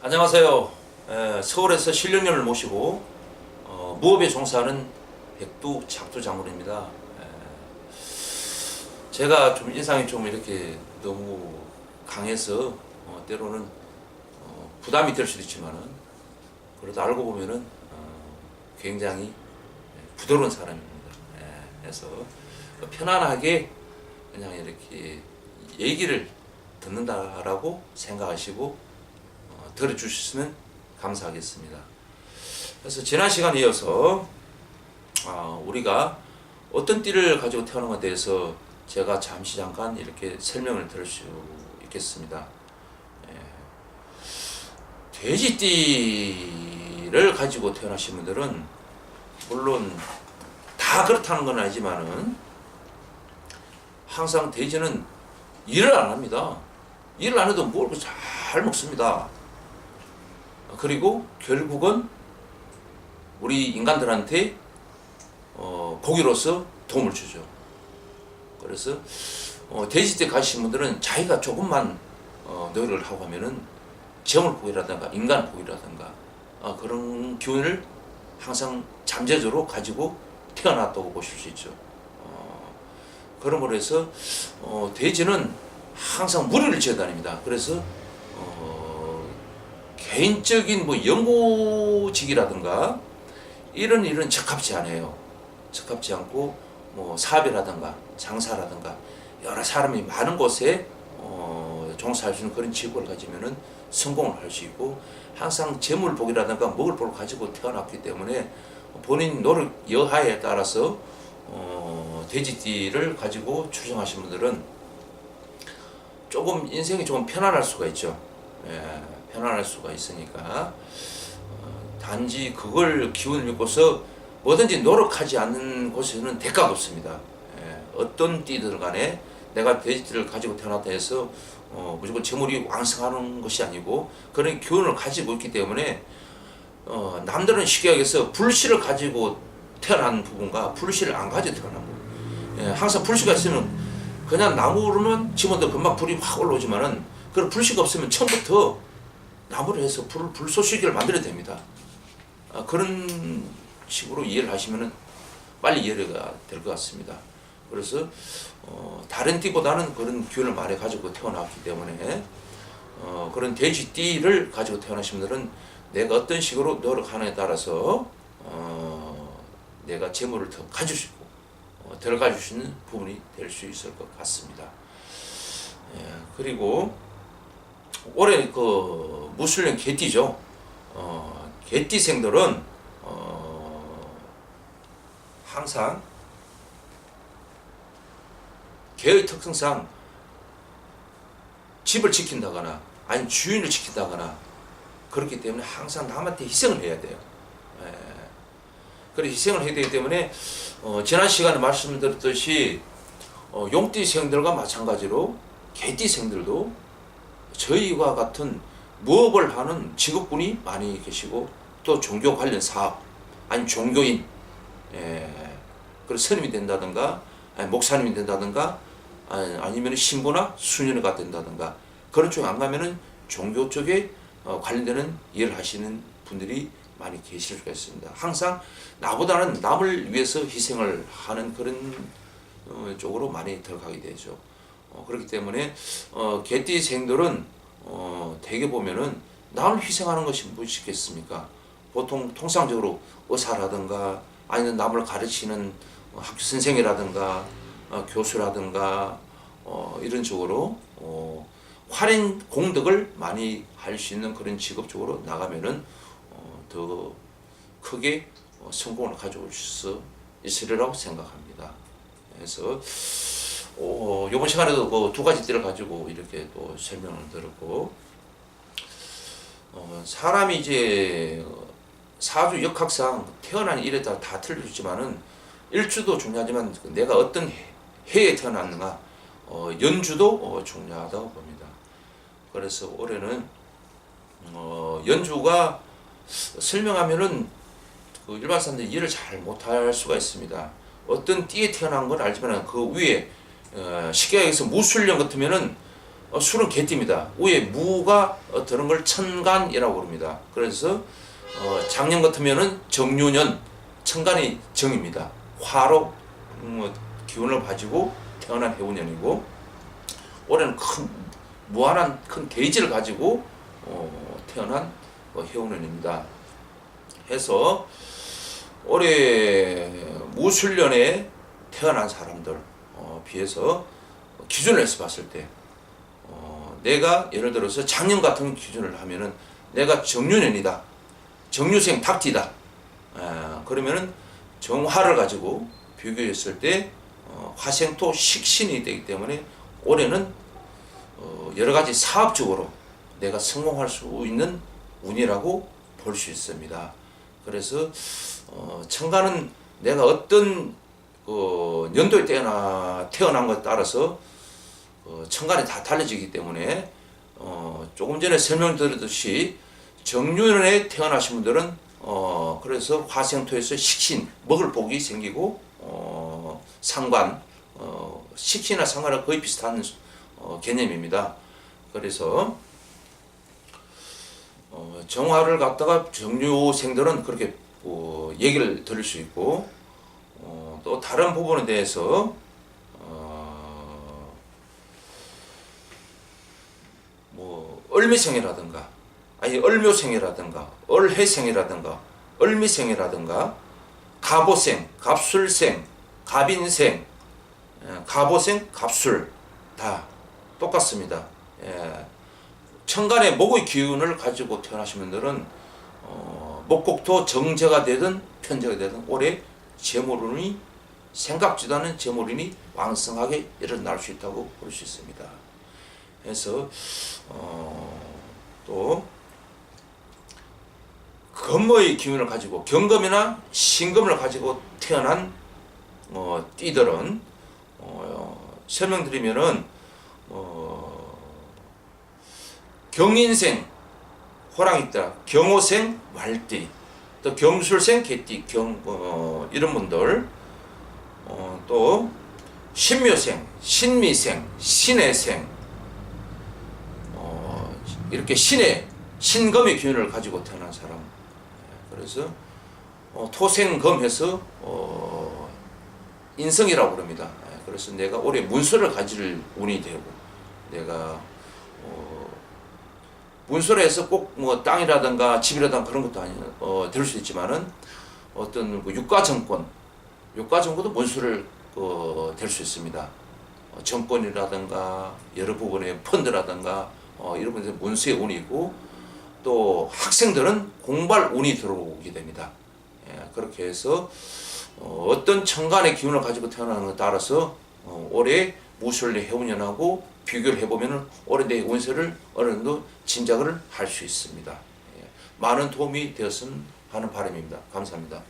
안녕하세요. 에, 서울에서 신령님을 모시고 어, 무업에 종사하는 백두 작두 장군입니다. 에, 제가 좀 인상이 좀 이렇게 너무 강해서 어, 때로는 어, 부담이 될 수도 있지만은 그래도 알고 보면은 어, 굉장히 부드러운 사람입니다. 에, 그래서 편안하게 그냥 이렇게 얘기를 듣는다라고 생각하시고 어, 들어주시면 감사하겠습니다. 그래서 지난 시간에 이어서 아, 우리가 어떤 띠를 가지고 태어난 것에 대해서 제가 잠시 잠깐 이렇게 설명을 드릴 수 있겠습니다. 예. 돼지띠를 가지고 태어나신 분들은 물론 다 그렇다는 건 아니지만은 항상 돼지는 일을 안 합니다. 일을 안 해도 뭘잘 먹습니다. 그리고 결국은 우리 인간들한테 어, 고기로서 도움을 주죠. 그래서 어, 돼지때 가신 분들은 자기가 조금만 어, 노력을 하고 하면은 정을 복이라든가 인간 복이라든가 어, 그런 기운을 항상 잠재적으로 가지고 태어났다고 보실 수 있죠. 어, 그러므로 해서 어, 돼지는 항상 무리를 지어 다닙니다. 그래서 어, 개인적인 뭐 연고직이라든가 이런 일은 적합치 않아요. 적합치 않고 뭐 사업이라든가 장사라든가 여러 사람이 많은 곳에 어, 종사할 수 있는 그런 직업을 가지면은 성공을 할 수 있고 항상 재물 복이라든가 먹을 복을 가지고 태어났기 때문에 본인 노력 여하에 따라서 어, 돼지띠를 가지고 출생하신 분들은 조금 인생이 조금 편안할 수가 있죠. 예, 편안할 수가 있으니까 어, 단지 그걸 기운을 믿고서 뭐든지 노력하지 않는 곳에는 대가가 없습니다. 예, 어떤 띠들 간에 내가 돼지띠를 가지고 태어났다 해서 어, 무조건 재물이 왕성하는 것이 아니고 그런 기운을 가지고 있기 때문에 어, 남들은 쉽게 얘기해서 불씨를 가지고 태어난 부분과 불씨를 안 가지고 태어난 부분. 예, 항상 불씨가 있으면 그냥 나무로만 집어도 금방 불이 확 올라오지만은 그런 불씨가 없으면 처음부터 나무를 해서 불, 불쏘시개를 만들어야 됩니다. 아, 그런 식으로 이해를 하시면은 빨리 이해가 될 것 같습니다. 그래서 어, 다른 띠보다는 그런 기운을 많이 가지고 태어났기 때문에 어, 그런 돼지띠를 가지고 태어나신 분들은 내가 어떤 식으로 노력하느냐에 따라서 어, 내가 재물을 더 가질 수 있고 어, 들어가 주시는 부분이 될 수 있을 것 같습니다. 예, 그리고 올해 그 무술년 개띠죠. 어, 개띠생들은 어, 항상 개의 특성상 집을 지킨다거나 아니 주인을 지킨다거나 그렇기 때문에 항상 남한테 희생을 해야 돼요. 예. 그래 희생을 해야 되기 때문에 어, 지난 시간에 말씀드렸듯이 어, 용띠생들과 마찬가지로 개띠생들도 저희와 같은 무업을 하는 직업군이 많이 계시고 또 종교 관련 사업 아니 종교인 예, 그런 스님이 된다든가 아니 목사님이 된다든가 아니, 아니면 신부나 수녀가 된다든가 그런 쪽에 안 가면은 종교 쪽에 어, 관련되는 일을 하시는 분들이 많이 계실 수가 있습니다. 항상 나보다는 남을 위해서 희생을 하는 그런 어, 쪽으로 많이 들어가게 되죠. 어, 그렇기 때문에 어, 개띠생들은 어, 대개 보면은 남을 희생하는 것이 무엇이겠습니까? 보통 통상적으로 의사라든가 아니면 남을 가르치는 어, 학교 선생이라든가 어, 교수라든가 어, 이런 쪽으로 어, 활인 공덕을 많이 할 수 있는 그런 직업 쪽으로 나가면은 어, 더 크게 어, 성공을 가져올 수 있으리라고 생각합니다. 그래서 어, 이번 시간에도 그 두 가지 띠를 가지고 이렇게 또 설명을 들었고 어, 사람이 이제 사주 역학상 태어난 일에 따라 다 틀리지만은 일주도 중요하지만 내가 어떤 해- 해에 태어났는가 어, 연주도 어, 중요하다고 봅니다. 그래서 올해는 어, 연주가 설명하면은 그 일반 사람들이 이해를 잘 못할 수가 있습니다. 어떤 띠에 태어난 건 알지만 그 위에 어, 얘기해서 무술령 같으면은 어, 술은 개띠입니다. 위에 무가 어, 드는 걸 천간이라고 부릅니다. 그래서 어, 작년 같으면은 정유년 천간이 정입니다. 화로 음, 뭐 기운을 가지고 태어난 해운년이고 올해는 큰 무한한 큰 게이지를 가지고 어, 태어난 어, 해운년입니다. 해서 올해 무술년에 태어난 사람들 어, 비해서 기준을 해서 봤을 때 어, 내가 예를 들어서 작년 같은 기준을 하면은 내가 정유년이다 정유생 닭띠다 아, 그러면은 정화를 가지고 비교했을 때 어, 화생토 식신이 되기 때문에 올해는 어, 여러 가지 사업적으로 내가 성공할 수 있는 운이라고 볼 수 있습니다. 그래서 어, 천간은 내가 어떤 어, 연도에 태어나 태어난 것에 따라서 어, 천간이 다 달라지기 때문에 어, 조금 전에 설명드렸듯이 정유년에 태어나신 분들은 어, 그래서 화생토에서 식신 먹을 복이 생기고 어, 상관 어, 식신이나 상관은 거의 비슷한 어, 개념입니다. 그래서 어, 정화를 갖다가 정유생들은 그렇게 어, 얘기를 들을 수 있고 어, 또 다른 부분에 대해서 어, 뭐 을미생이라든가 아니 을묘생이라든가 을해생이라든가 을미생이라든가 갑오생, 갑술생, 갑인생, 예, 갑오생, 갑술 다 똑같습니다. 예. 천간에 목의 기운을 가지고 태어나신 분들은 어, 목곡토 정제가 되든 편제가 되든 올해 재물운이 생각지도 않은 재물운이 왕성하게 일어날 수 있다고 볼 수 있습니다. 그래서 어, 또 금의 기운을 가지고 경금이나 신금을 가지고 태어난 어, 띠들은 어, 설명드리면은 어, 경인생 호랑이띠, 경호생 말띠, 또 경술생 개띠, 경 어, 이런 분들 어, 또 신묘생, 신미생, 신해생 어, 이렇게 신의 신금의 기운을 가지고 태어난 사람 예, 그래서 어, 토생금해서 어, 인성이라고 그럽니다. 예, 그래서 내가 올해 문서를 가질 운이 되고 내가 어, 문서를 해서 꼭 뭐 땅이라든가 집이라든가 그런 것도 아니 어, 될 수 있지만은 어떤 그 유가 정권, 유가 정권도 문서를 어, 될 수 있습니다. 어, 정권이라든가 여러 부분의 펀드라든가 어, 이런 분들 문서의 운이 있고 또 학생들은 공발 운이 들어오게 됩니다. 예, 그렇게 해서 어, 어떤 천간의 기운을 가지고 태어나는 것에 따라서 어, 올해 무술의 해운년하고 비교를 해보면 올해 내 운세를 어느 정도 짐작을 할 수 있습니다. 예, 많은 도움이 되었으면 하는 바람입니다. 감사합니다.